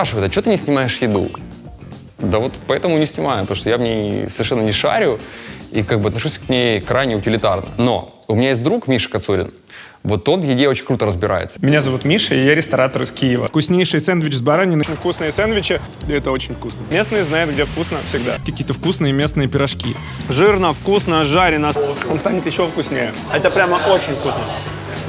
спрашивают, а что ты не снимаешь еду? Да вот поэтому не снимаю, потому что я в ней совершенно не шарю и как бы отношусь к ней крайне утилитарно. Но у меня есть друг Миша Кацурин. Вот он в еде очень круто разбирается. Меня зовут Миша, и я ресторатор из Киева. Вкуснейший сэндвич с бараниной. Очень вкусные сэндвичи, и это очень вкусно. Местные знают, где вкусно всегда. Какие-то вкусные местные пирожки. Жирно, вкусно, жарено. Он станет еще вкуснее. Это прямо очень вкусно.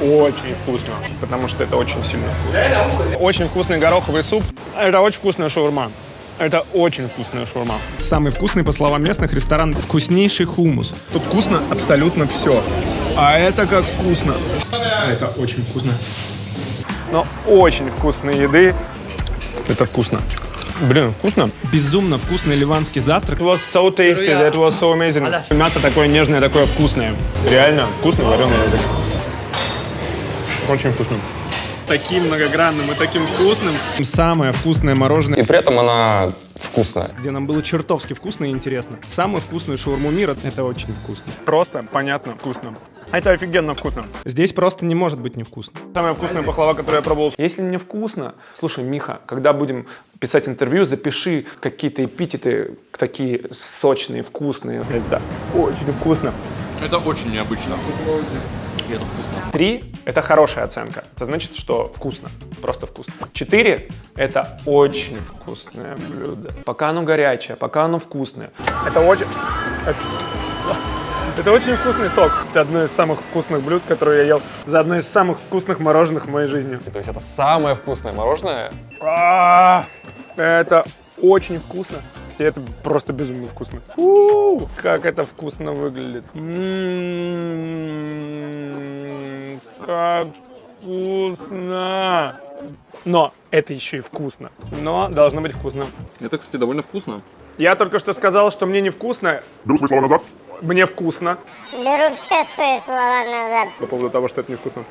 Очень вкусно, потому что это очень сильно вкусно. Очень вкусный гороховый суп. Это очень вкусная шаурма. Это очень вкусная шаурма. Самый вкусный, по словам местных, ресторан вкуснейший хумус. Тут вкусно абсолютно все. А это как вкусно. Это очень вкусно. Но очень вкусной еды. Это вкусно. Блин, вкусно. Безумно вкусный ливанский завтрак. It was so tasty, that was so amazing. Мясо такое нежное, такое вкусное. Реально вкусный вареный язык. Очень вкусно. Таким многогранным и таким вкусным. Самое вкусное мороженое И при этом она вкусная. где нам было чертовски вкусно и интересно. Самую вкусную шаурму мира — это очень вкусно. Просто, понятно, вкусно. Это офигенно вкусно. Здесь просто не может быть невкусно. Самая вкусная пахлава, которую я пробовал. Если не вкусно, слушай, Миха, когда будем писать интервью, запиши какие-то эпитеты такие сочные, вкусные. Это очень вкусно. Это очень необычно. И это вкусно. Три – это хорошая оценка. Это значит, что вкусно. Просто вкусно. Четыре – это очень вкусное блюдо. Пока оно горячее, пока оно вкусное. Это очень... Это, очень вкусный сок. Это одно из самых вкусных блюд, которые я ел за одно из самых вкусных мороженых в моей жизни. То есть это самое вкусное мороженое. А, Это очень вкусно. И это просто безумно вкусно. У, как это вкусно выглядит. М, Как вкусно. Но это еще и вкусно. Но должно быть вкусно. Это, кстати, довольно вкусно. Я только что сказал, что мне невкусно. Беру свои слова назад. Мне вкусно. Беру все свои слова назад. По поводу того, что это невкусно.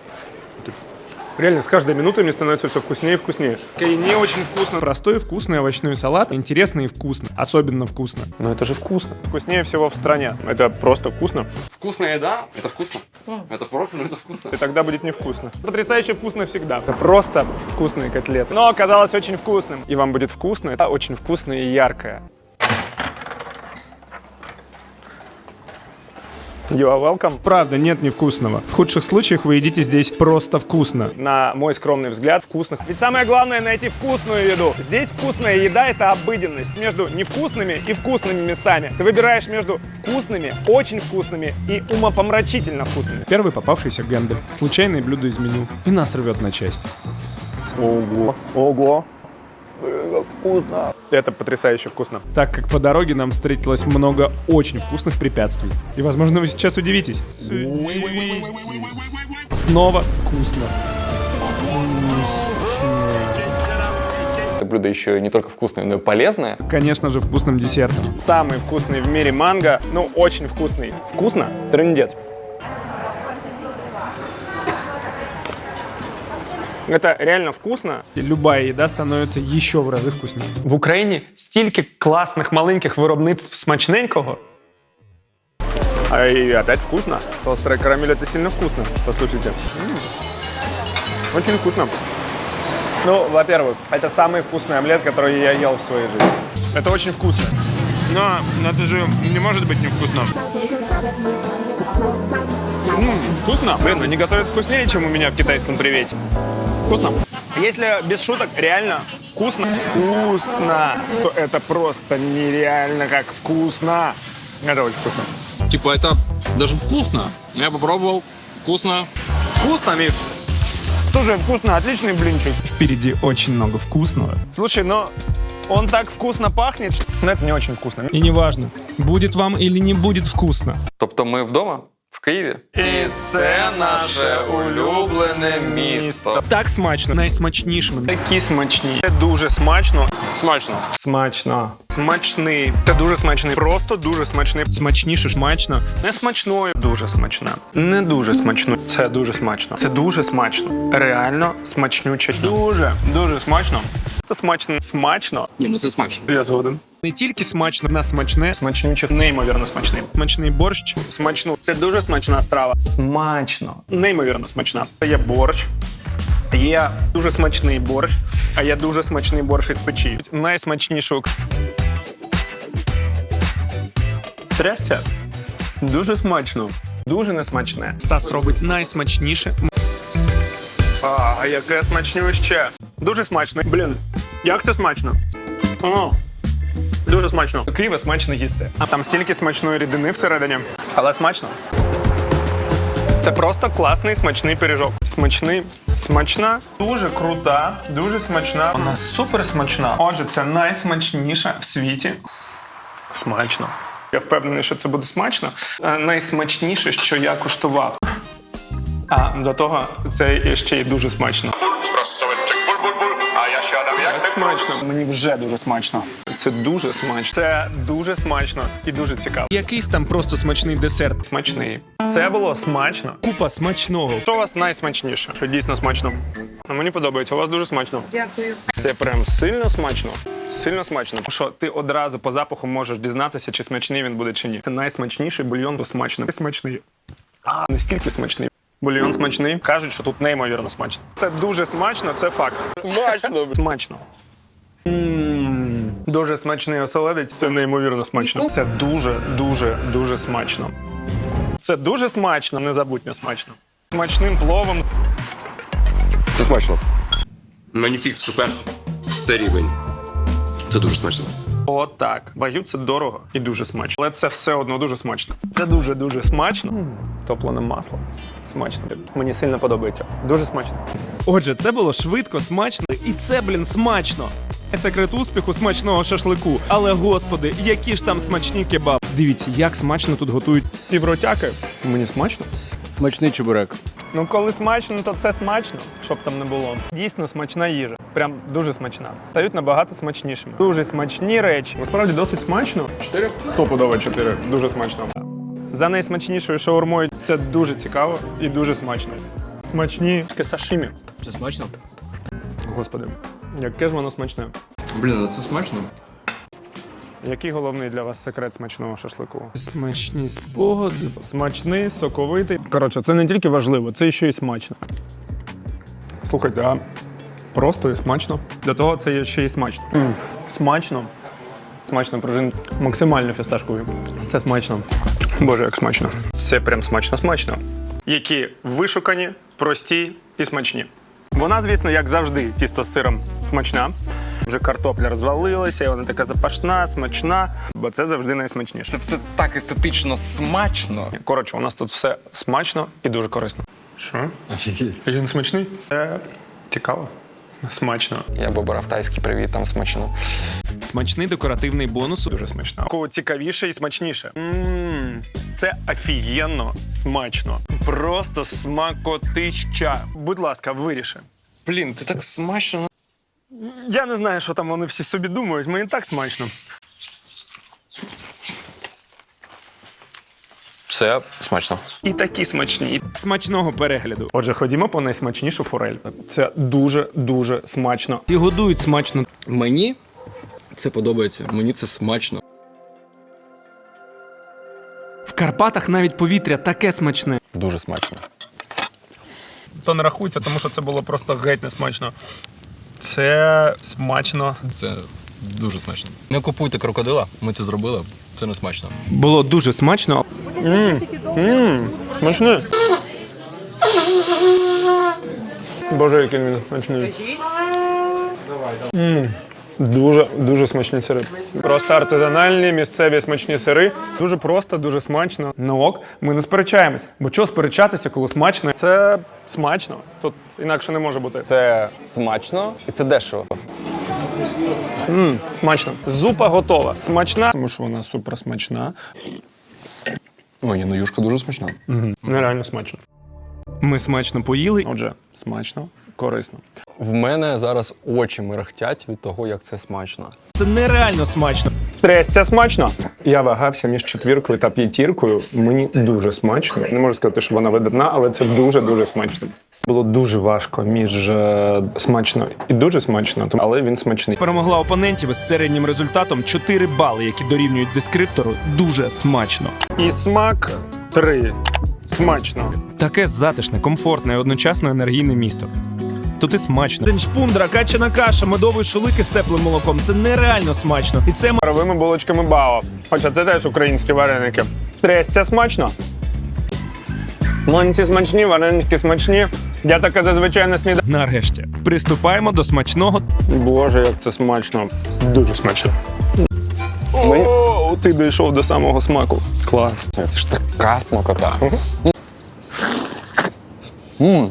Реально, с каждой минутой мне становится все вкуснее и вкуснее. И не очень вкусно. Простой вкусный овощной салат. Интересно и вкусно. Особенно вкусно. Но это же вкусно. Вкуснее всего в стране. Это просто вкусно. Вкусная еда — это вкусно. Это просто, но это вкусно. И тогда будет невкусно. Потрясающе вкусно всегда. Это просто вкусный котлет. Но оказалось очень вкусным. И вам будет вкусно. Это очень вкусное и яркое. You are welcome. Правда, нет невкусного. В худших случаях вы едите здесь просто вкусно. На мой скромный взгляд, вкусных. Ведь самое главное найти вкусную еду. Здесь вкусная еда это обыденность. Между невкусными и вкусными местами. Ты выбираешь между вкусными, очень вкусными и умопомрачительно вкусными. Первый попавшийся гендель. Случайное блюдо из меню. И нас рвет на части. Ого. Ого. Вкусно. Это потрясающе вкусно. Так как по дороге нам встретилось много очень вкусных препятствий. И, возможно, вы сейчас удивитесь. Снова вкусно. Это блюдо еще не только вкусное, но и полезное. Конечно же, вкусным десертом. Самый вкусный в мире манго. Ну, очень вкусный. Вкусно? Трындец. Это реально вкусно. І любая еда становиться еще в рази вкуснее. В Україні стільки класних маленьких виробництв смачненького. А и опять вкусно. Толстая карамель это сильно вкусно. Послушайте. М. Очень вкусно. Ну, во-первых, это самый вкусный омлет, который я ел в своей жизни. Это очень вкусно. Но, но это же не может быть невкусно. М, вкусно? Блин, они готовят вкуснее, чем у меня в китайском привете. Вкусно. Если без шуток, реально вкусно. Вкусно. То это просто нереально как вкусно. Это очень вкусно. Типа, это даже вкусно. Я попробовал. Вкусно. Вкусно, Миш. Слушай, вкусно, отличный блинчик. Впереди очень много вкусного. Слушай, но он так вкусно пахнет, но это не очень вкусно. И неважно, будет вам или не будет вкусно. Тобто ми вдома в Києві. І це наше улюблене місто. Так смачно, найсмачнішим. Такі смачні. Це дуже смачно. Смачно. Смачно. Смачний. Це дуже смачний. Просто дуже смачний. Смачніше смачно. Не смачною. Дуже смачна. Не дуже смачно. Це дуже смачно. Це дуже смачно. Реально смачнюче. Дуже, дуже смачно. Це смачно. Смачно. Ні, ну це смачно. Я згоден. Не тільки смачно, на смачне, смачнюче, неймовірно смачний. Смачний борщ, смачну. Це дуже смачна страва. Смачно. Неймовірно смачна. Є борщ. Є дуже смачний борщ, а є дуже смачний борщ із печі. Найсмачнішу. Трясся. Дуже смачно. Дуже несмачне. Стас робить найсмачніше. А, яке смачніше. Дуже смачно. Блін, як це смачно? О, дуже смачно. Києва смачно їсти. А там стільки смачної рідини всередині, але смачно. Це просто класний смачний пиріжок. Смачний, смачна, дуже крута, дуже смачна. Вона супер смачна. Отже, це найсмачніша в світі. Смачно. Я впевнений, що це буде смачно. Е, Найсмачніше, що я куштував. А до того це ще й дуже смачно. Дам як Так смачно. Мені вже дуже смачно. Це дуже смачно. Це дуже смачно і дуже цікаво. Якийсь там просто смачний десерт. Смачний. Це було смачно. Купа смачного. Що у вас найсмачніше? Що дійсно смачно? Ну, мені подобається, у вас дуже смачно. Дякую. Це прям сильно смачно. Сильно смачно. Що ти одразу по запаху можеш дізнатися, чи смачний він буде чи ні. Це найсмачніший бульйон, бо смачно. Смачний. А, настільки смачний. Бульйон смачний. Кажуть, що тут неймовірно смачно. Це дуже смачно, це факт. Смачно. Смачно. Дуже смачний оселедець. Це неймовірно смачно. Це дуже, дуже, дуже смачно. Це дуже смачно, незабутньо смачно. Смачним пловом. Це смачно. Маніфік супер. Це рівень. Це дуже смачно. Отак. Вагю це дорого і дуже смачно. Але це все одно дуже смачно. Це дуже дуже смачно. Топлене масло. Смачно. Мені сильно подобається. Дуже смачно. Отже, це було швидко, смачно, і це, блін, смачно. Секрет успіху смачного шашлику. Але господи, які ж там смачні кебаб. Дивіться, як смачно тут готують. Півротяки. Мені смачно. Смачний чебурек. Ну, коли смачно, то це смачно, щоб там не було. Дійсно смачна їжа. Прям дуже смачна. Стають набагато смачнішими. Дуже смачні речі. Насправді досить смачно. Чотири? Стопудово чотири. Дуже смачно. За найсмачнішою шаурмою це дуже цікаво і дуже смачно. Смачні сашимі. Це смачно? Господи, яке ж воно смачне. Блін, ну це смачно. Який головний для вас секрет смачного шашлику? Смачні спогади. Смачний, соковитий. Коротше, це не тільки важливо, це ще й смачно. Слухайте, а просто і смачно. Для того це є ще й смачно. М, Смачно. Смачно пружин. Максимально фісташковий. Це смачно. Боже, як смачно. Це прям смачно-смачно. Які вишукані, прості і смачні. Вона, звісно, як завжди, тісто з сиром смачна. Вже картопля розвалилася, і вона така запашна, смачна, бо це завжди найсмачніше. Це, це так естетично смачно. Коротше, у нас тут все смачно і дуже корисно. Що? Офігеть. Він смачний? Е, цікаво. Смачно. Я би брав тайський привіт, там смачно. Смачний декоративний бонус. Дуже смачно. Кого цікавіше і смачніше. Ммм, це офігенно смачно. Просто смакотища. Будь ласка, виріши. Блін, ти так смачно. Я не знаю, що там вони всі собі думають. Мені так смачно. Все смачно. І такі смачні. Смачного перегляду. Отже, ходімо по найсмачнішу форель. Це дуже дуже смачно. І годують смачно. Мені це подобається. Мені це смачно. В Карпатах навіть повітря таке смачне. Дуже смачно. То не рахується, тому що це було просто геть несмачно. Це смачно. Це дуже смачно. Не купуйте крокодила, ми це зробили. Це не смачно. Було дуже смачно. Смачне. Боже, який він смачний. М, Дуже, дуже смачні сири. Просто артизанальні місцеві смачні сири. Дуже просто, дуже смачно. Ну ок, ми не сперечаємось. Бо чого сперечатися, коли смачно? Це смачно. Тут інакше не може бути. Це смачно і це дешево. Смачно. Зупа готова. Смачна, тому що вона супер смачна. Ой, ні, ну юшка дуже смачна. Нереально смачно. Ми смачно поїли. Отже, смачно, корисно. В мене зараз очі мерехтять від того, як це смачно. Це нереально смачно. Трестя смачно. Я вагався між четвіркою та п'ятіркою. Мені дуже смачно. Не можу сказати, що вона видатна, але це дуже дуже смачно. Було дуже важко між е, смачно і дуже смачно, але він смачний. Перемогла опонентів із середнім результатом 4 бали, які дорівнюють дескриптору. Дуже смачно. І смак три. Смачно. Таке затишне, комфортне і одночасно енергійне місто. Тут і смачно. Деншпундра, качана каша, медовий шулик із теплим молоком. Це нереально смачно. І це Паровими булочками бао. Хоча це теж українські вареники. Трестя смачно. Млинці смачні, варенички смачні. Я таке зазвичай на сніданок. нарешті. Приступаємо до смачного. Боже, як це смачно. Дуже смачно. О, ти дійшов до самого смаку. Клас. Це ж така смакота. М.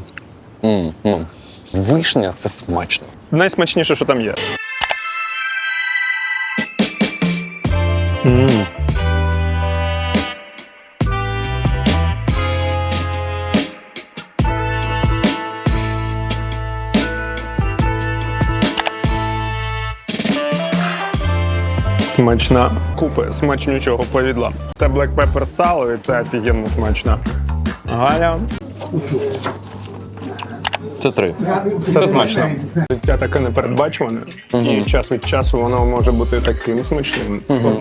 М, м. Вишня це смачно. Найсмачніше, що там є. Смачна. Купи смачнючого повідла. Це Black Pepper сало і це офігенно смачно. Галя. Це три. Це смачно. Життя таке непередбачуване. І час від часу воно може бути таким смачним.